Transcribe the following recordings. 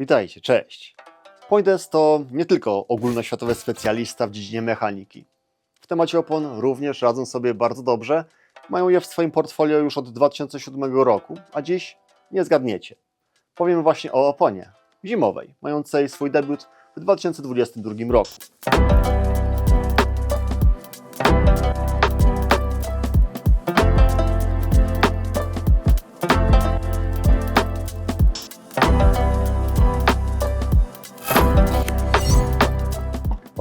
Witajcie, cześć. Pointes to nie tylko ogólnoświatowy specjalista w dziedzinie mechaniki. W temacie opon również radzą sobie bardzo dobrze. Mają je w swoim portfolio już od 2007 roku, a dziś nie zgadniecie. Powiem właśnie o oponie zimowej, mającej swój debiut w 2022 roku.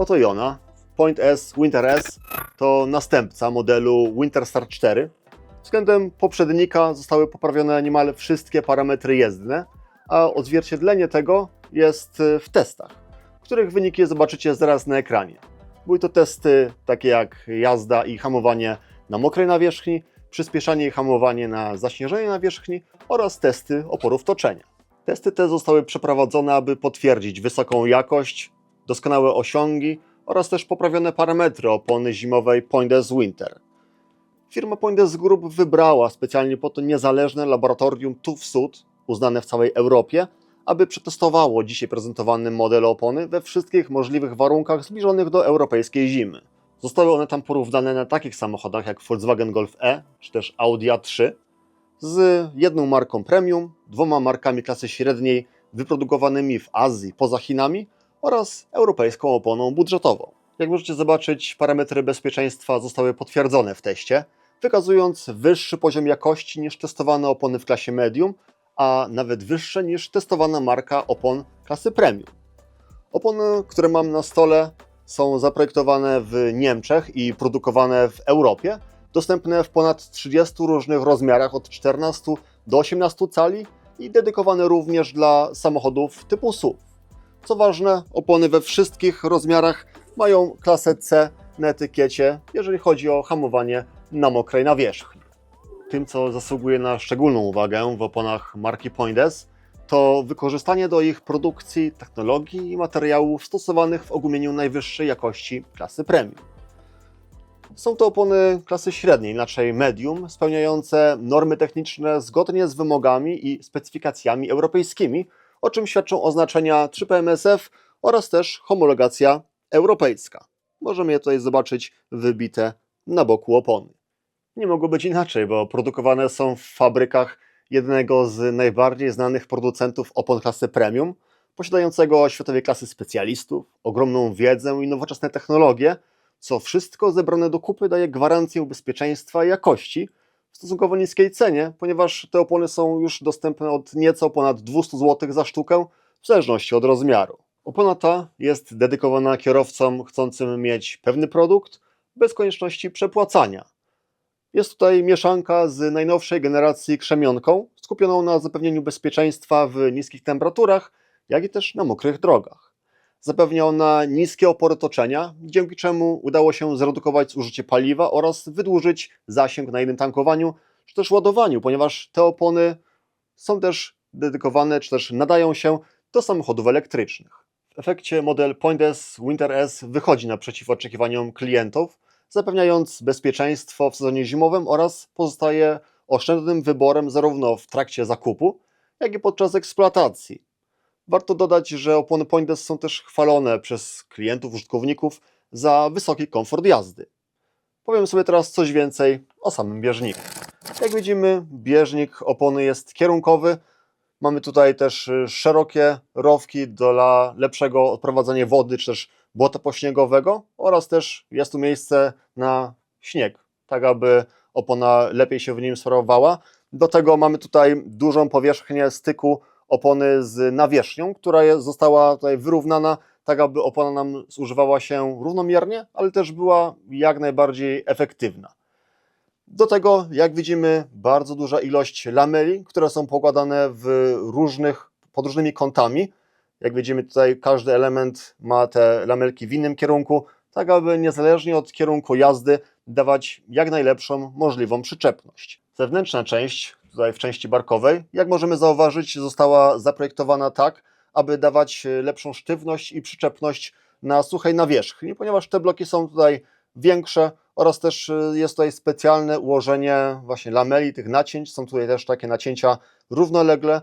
Oto i ona. Point S Winter S to następca modelu Winter Star 4. Względem poprzednika zostały poprawione niemal wszystkie parametry jezdne, a odzwierciedlenie tego jest y, w testach, których wyniki zobaczycie zaraz na ekranie. Były to testy takie jak jazda i hamowanie na mokrej nawierzchni, przyspieszanie i hamowanie na zaśnieżonej nawierzchni oraz testy oporów toczenia. Testy te zostały przeprowadzone, aby potwierdzić wysoką jakość, doskonałe osiągi oraz też poprawione parametry opony zimowej Pointes Winter. Firma Pointes Group wybrała specjalnie po to niezależne laboratorium TÜV Sud, uznane w całej Europie, aby przetestowało dzisiaj prezentowany model opony we wszystkich możliwych warunkach zbliżonych do europejskiej zimy. Zostały one tam porównane na takich samochodach jak Volkswagen Golf E czy też Audi A3 z jedną marką premium, dwoma markami klasy średniej wyprodukowanymi w Azji poza Chinami oraz europejską oponą budżetową. Jak możecie zobaczyć, parametry bezpieczeństwa zostały potwierdzone w teście, wykazując wyższy poziom jakości niż testowane opony w klasie medium, a nawet wyższe niż testowana marka opon klasy premium. Opony, które mam na stole, są zaprojektowane w Niemczech i produkowane w Europie, dostępne w ponad 30 różnych rozmiarach od 14 do 18 cali i dedykowane również dla samochodów typu SUV. Co ważne, opony we wszystkich rozmiarach mają klasę C na etykiecie, jeżeli chodzi o hamowanie na mokrej nawierzchni. Tym, co zasługuje na szczególną uwagę w oponach marki Pointes, to wykorzystanie do ich produkcji technologii i materiałów stosowanych w ogumieniu najwyższej jakości klasy premium. Są to opony klasy średniej, inaczej medium, spełniające normy techniczne zgodnie z wymogami i specyfikacjami europejskimi, o czym świadczą oznaczenia 3PMSF oraz też homologacja europejska. Możemy je tutaj zobaczyć wybite na boku opony. Nie mogło być inaczej, bo produkowane są w fabrykach jednego z najbardziej znanych producentów opon klasy premium, posiadającego światowej klasy specjalistów, ogromną wiedzę i nowoczesne technologie, co wszystko zebrane do kupy daje gwarancję bezpieczeństwa i jakości stosunkowo niskiej cenie, ponieważ te opony są już dostępne od nieco ponad 200 zł za sztukę, w zależności od rozmiaru. Opona ta jest dedykowana kierowcom chcącym mieć pewny produkt bez konieczności przepłacania. Jest tutaj mieszanka z najnowszej generacji krzemionką, skupioną na zapewnieniu bezpieczeństwa w niskich temperaturach, jak i też na mokrych drogach. Zapewnia ona niskie opory toczenia, dzięki czemu udało się zredukować zużycie paliwa oraz wydłużyć zasięg na jednym tankowaniu czy też ładowaniu, ponieważ te opony są też dedykowane czy też nadają się do samochodów elektrycznych. W efekcie model Pointes Winter S wychodzi naprzeciw oczekiwaniom klientów, zapewniając bezpieczeństwo w sezonie zimowym oraz pozostaje oszczędnym wyborem zarówno w trakcie zakupu, jak i podczas eksploatacji. Warto dodać, że opony Pointes są też chwalone przez klientów, użytkowników za wysoki komfort jazdy. Powiem sobie teraz coś więcej o samym bieżniku. Jak widzimy, bieżnik opony jest kierunkowy. Mamy tutaj też y, szerokie rowki dla lepszego odprowadzania wody czy też błota pośniegowego oraz też jest tu miejsce na śnieg, tak aby opona lepiej się w nim sprawowała. Do tego mamy tutaj dużą powierzchnię styku opony z nawierzchnią, która została tutaj wyrównana, tak aby opona nam zużywała się równomiernie, ale też była jak najbardziej efektywna. Do tego, jak widzimy, bardzo duża ilość lameli, które są pokładane w różnych, pod różnymi kątami. Jak widzimy tutaj, każdy element ma te lamelki w innym kierunku, tak aby niezależnie od kierunku jazdy dawać jak najlepszą możliwą przyczepność. Zewnętrzna część, tutaj w części barkowej, jak możemy zauważyć, została zaprojektowana tak, aby dawać lepszą sztywność i przyczepność na suchej nawierzchni, ponieważ te bloki są tutaj większe oraz też y, jest tutaj specjalne ułożenie właśnie lameli, tych nacięć. Są tutaj też takie nacięcia równolegle,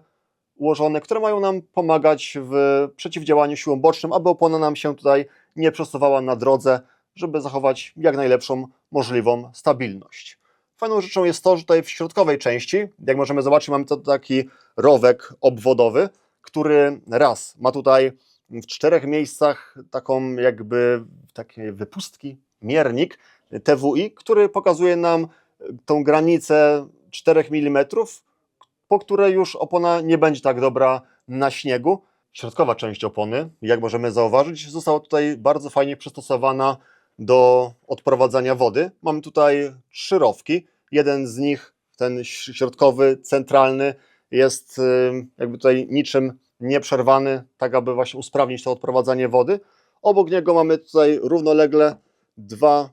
ułożone, które mają nam pomagać w przeciwdziałaniu siłom bocznym, aby opona nam się tutaj nie przesuwała na drodze, żeby zachować jak najlepszą możliwą stabilność. Fajną rzeczą jest to, że tutaj w środkowej części, jak możemy zobaczyć, mamy to taki rowek obwodowy, który raz ma tutaj w czterech miejscach taką jakby takie wypustki, miernik TWI, który pokazuje nam tą granicę 4 mm, po której już opona nie będzie tak dobra na śniegu. Środkowa część opony, jak możemy zauważyć, została tutaj bardzo fajnie przystosowana do odprowadzania wody. Mamy tutaj trzy rowki. Jeden z nich, ten środkowy, centralny, jest y, jakby tutaj niczym nieprzerwany, tak aby właśnie usprawnić to odprowadzanie wody. Obok niego mamy tutaj równolegle dwa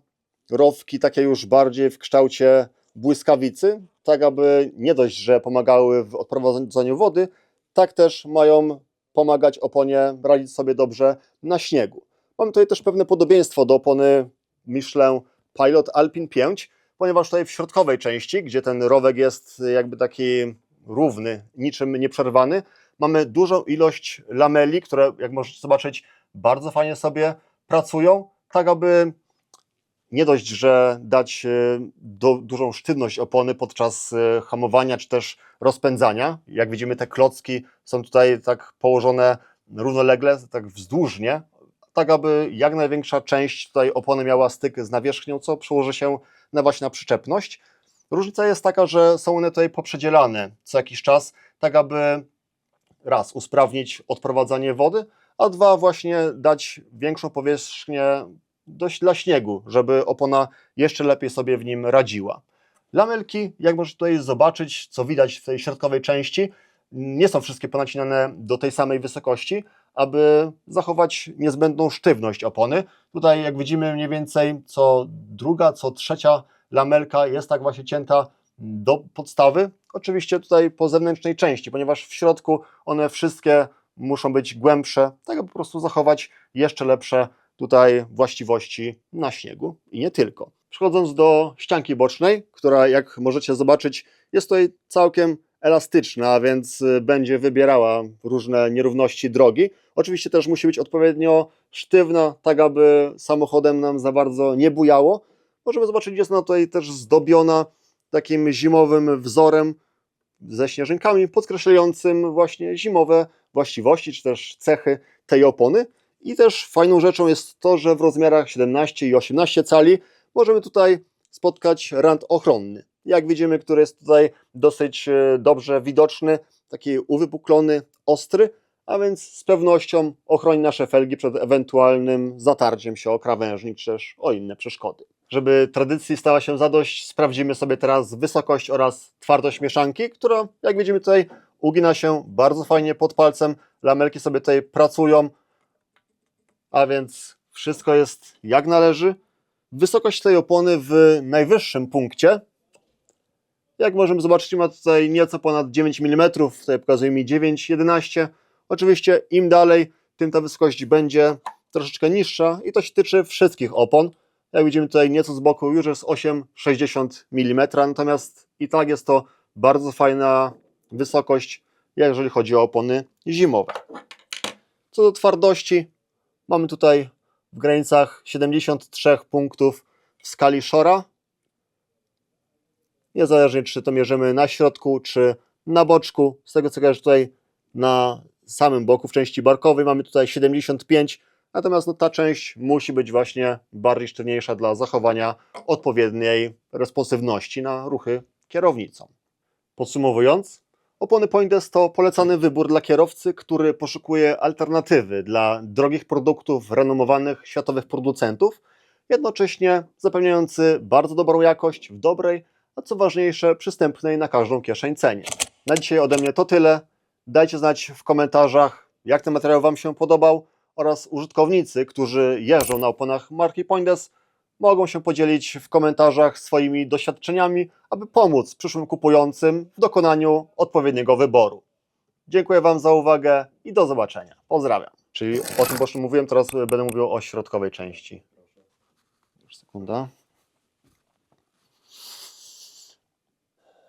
rowki, takie już bardziej w kształcie błyskawicy, tak aby nie dość, że pomagały w odprowadzaniu wody, tak też mają pomagać oponie radzić sobie dobrze na śniegu. Mamy tutaj też pewne podobieństwo do opony Michelin Pilot Alpine 5, ponieważ tutaj w środkowej części, gdzie ten rowek jest jakby taki równy, niczym nieprzerwany, mamy dużą ilość lameli, które jak możecie zobaczyć bardzo fajnie sobie pracują, tak aby nie dość, że dać e, do, dużą sztywność opony podczas e, hamowania czy też rozpędzania. Jak widzimy, te klocki są tutaj tak położone równolegle, tak wzdłużnie, tak aby jak największa część tutaj opony miała styk z nawierzchnią, co przełoży się na właśnie na przyczepność. Różnica jest taka, że są one tutaj poprzedzielane co jakiś czas, tak aby raz usprawnić odprowadzanie wody, a dwa właśnie dać większą powierzchnię dość dla śniegu, żeby opona jeszcze lepiej sobie w nim radziła. Lamelki, jak możecie tutaj zobaczyć, co widać w tej środkowej części, nie są wszystkie ponacinane do tej samej wysokości, aby zachować niezbędną sztywność opony. Tutaj, jak widzimy, mniej więcej co druga, co trzecia lamelka jest tak właśnie cięta do podstawy. Oczywiście tutaj po zewnętrznej części, ponieważ w środku one wszystkie muszą być głębsze, tak aby po prostu zachować jeszcze lepsze tutaj właściwości na śniegu i nie tylko. Przechodząc do ścianki bocznej, która jak możecie zobaczyć jest tutaj całkiem elastyczna, więc y, będzie wybierała różne nierówności drogi. Oczywiście też musi być odpowiednio sztywna, tak aby samochodem nam za bardzo nie bujało. Możemy zobaczyć, jest ona tutaj też zdobiona takim zimowym wzorem ze śnieżynkami, podkreślającym właśnie zimowe właściwości czy też cechy tej opony. I też fajną rzeczą jest to, że w rozmiarach 17 i 18 cali możemy tutaj spotkać rand ochronny. Jak widzimy, który jest tutaj dosyć e, dobrze widoczny, taki uwypuklony, ostry, a więc z pewnością ochroni nasze felgi przed ewentualnym zatarciem się o krawężnik czy też o inne przeszkody. Żeby tradycji stała się zadość, sprawdzimy sobie teraz wysokość oraz twardość mieszanki, która, jak widzimy tutaj, ugina się bardzo fajnie pod palcem. Lamelki sobie tutaj pracują, a więc wszystko jest jak należy. Wysokość tej opony w najwyższym punkcie, jak możemy zobaczyć, ma tutaj nieco ponad 9 mm, tutaj pokazuje mi 9,11. Oczywiście im dalej, tym ta wysokość będzie troszeczkę niższa i to się tyczy wszystkich opon. Jak widzimy tutaj nieco z boku już jest 8,60 mm, natomiast i tak jest to bardzo fajna wysokość, jeżeli chodzi o opony zimowe. Co do twardości, mamy tutaj w granicach 73 punktów w skali Shora. Niezależnie czy to mierzymy na środku, czy na boczku. Z tego co kojarzę tutaj na samym boku, w części barkowej mamy tutaj 75, natomiast no, ta część musi być właśnie bardziej sztywniejsza dla zachowania odpowiedniej responsywności na ruchy kierownicą. Podsumowując, opony Pointes to polecany wybór dla kierowcy, który poszukuje alternatywy dla drogich produktów renomowanych światowych producentów, jednocześnie zapewniający bardzo dobrą jakość w dobrej, a co ważniejsze, przystępnej na każdą kieszeń cenie. Na dzisiaj ode mnie to tyle. Dajcie znać w komentarzach, jak ten materiał Wam się podobał oraz użytkownicy, którzy jeżdżą na oponach marki Pointes, mogą się podzielić w komentarzach swoimi doświadczeniami, aby pomóc przyszłym kupującym w dokonaniu odpowiedniego wyboru. Dziękuję Wam za uwagę i do zobaczenia. Pozdrawiam. Czyli o tym bocznym mówiłem, teraz będę mówił o środkowej części. Już sekunda.